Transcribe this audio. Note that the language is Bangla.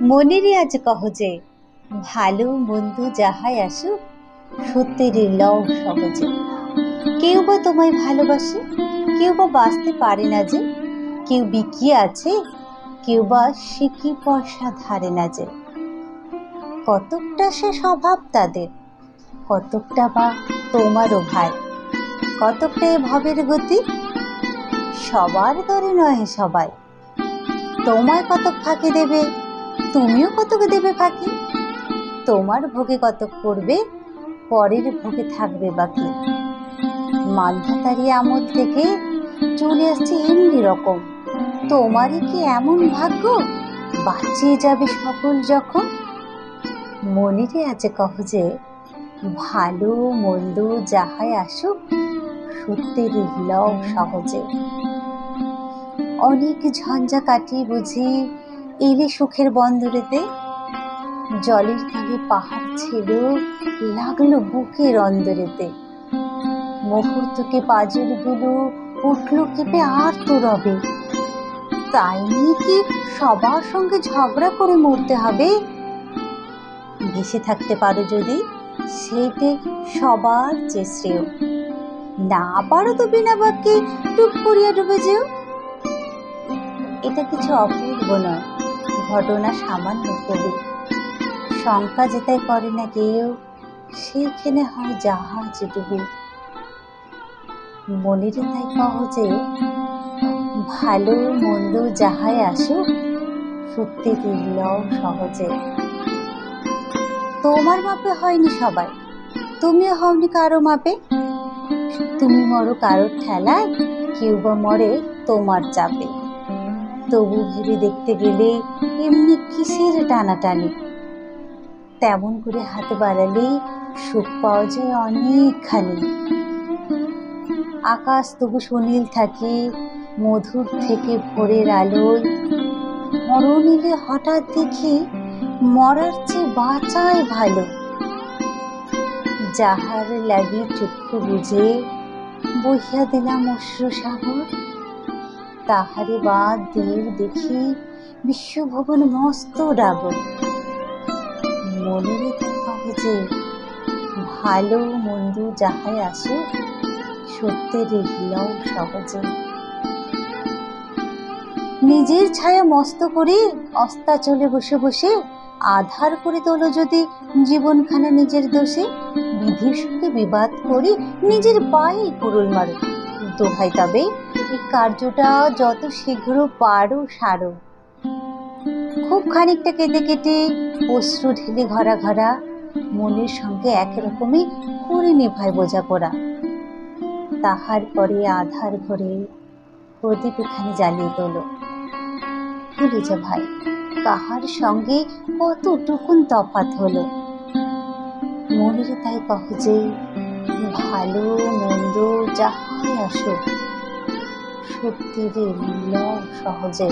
মনেরই আজ কহ যে, ভালো মন্দ যাহাই আসুক সত্যের লও সহজে। কেউ বা তোমায় ভালোবাসে, কেউ বা বাঁচতে পারে না যে, কেউ বিকিয়ে আছে, কেউ বা সিকি পয়সা ধারে না যে। কতকটা সে স্বভাব তাদের, কতকটা বা তোমারও ভাই। কতকটা এ ভবের গতি, সবার দরে নয় সবাই। তোমায় কতক ফাঁকি দেবে তুমিও কতক দেবে ফাঁকি তোমার ভোগে কতক করবে পরের ভোগে থাকবে বাকি। মান্ধাতারি আমল থেকে চলে আসছে এমনি রকম। তোমারই কি এমন ভাগ্য? বাঁচিয়ে যাবে সকল যখন? মনেরই আছে কহ যে, ভালো মন্দ যাহাই আসুক, সত্যের লও সহজে। অনেক ঝঞ্ঝা কাটিয়ে বুঝি এলে সুখের বন্দরেতে। জলের তালে পাহাড় ছিল লাগল বুকের অন্দরেতে। মুহূর্তকে পাজরগুলো উঠল কেঁপে আর তো রবে তাই নিয়ে কি সবার সঙ্গে ঝগড়া করে মরতে হবে? ভেসে থাকতে পারো যদি, সেইটে সবার যে শ্রেয়। না পারো তো বিনা বাক্যে টুপ করিয়া ডুবে যেও। এটা কিছু অপূর্ব নয়। ঘটনা সামান্য কবি। শঙ্কা যেতাই করে না কেউ, সেইখানে হয় জাহাজ ডুবে মনের তাই কহ যে, ভালো মন্দ যাহাই আসুক, সত্যি দিলেও সহজে। তোমার মাপে হয়নি সবাই। তুমিও হওনি কারও মাপে। তুমি মরো কারোর ঠেলায়, কেউ বা মরে তোমার চাপে। তবু ভেবে দেখতে গেলে এমনি কিসের টানাটানি? তেমন করে হাতে বাড়ালেই সুখ পাওয়া যায় অনেকখানি। আকাশ তবু সুনীল থাকে, মধুর থেকে ভোরের আলোয়। মরণ এলে হঠাৎ দেখি মরার চেয়ে বাঁচাই ভালো। যাহার লাগি চক্ষু বুঝে বহিয়া দিলাম অশ্রু সাগর। তাহারে বাদ দেব দেখি বিশ্বভুবন মস্ত ডাগর মনের কবে যে ভালো মন্দ যাহাই আসুক, সত্যের এগুলাও সহজে। নিজের ছায়া মস্ত করে অস্তাচলে বসে বসে আধার করে তোলো যদি জীবনখানা নিজের দোষে। বিধির সঙ্গে বিবাদ করি নিজের পায়ে কুরুল মারো। দোহাই তবে এই কার্যটা যত শীঘ্র পারো সারো। খুব খানিকটা কেটে কেটে অশ্রু ঢেলে ঘরা ঘরা মনের সঙ্গে একরকমই করে নেভায় বোঝাপড়া। তাহার পরে আধার ঘরে প্রদীপ এখানে জ্বালিয়ে তোলো ভুলে যা ভাই, কাহার সঙ্গে কতটুকুন তফাত হলো? মনের তাই কহ যে ভালো মন্দ যাহাই আসুক সত্যিরে লও সহজে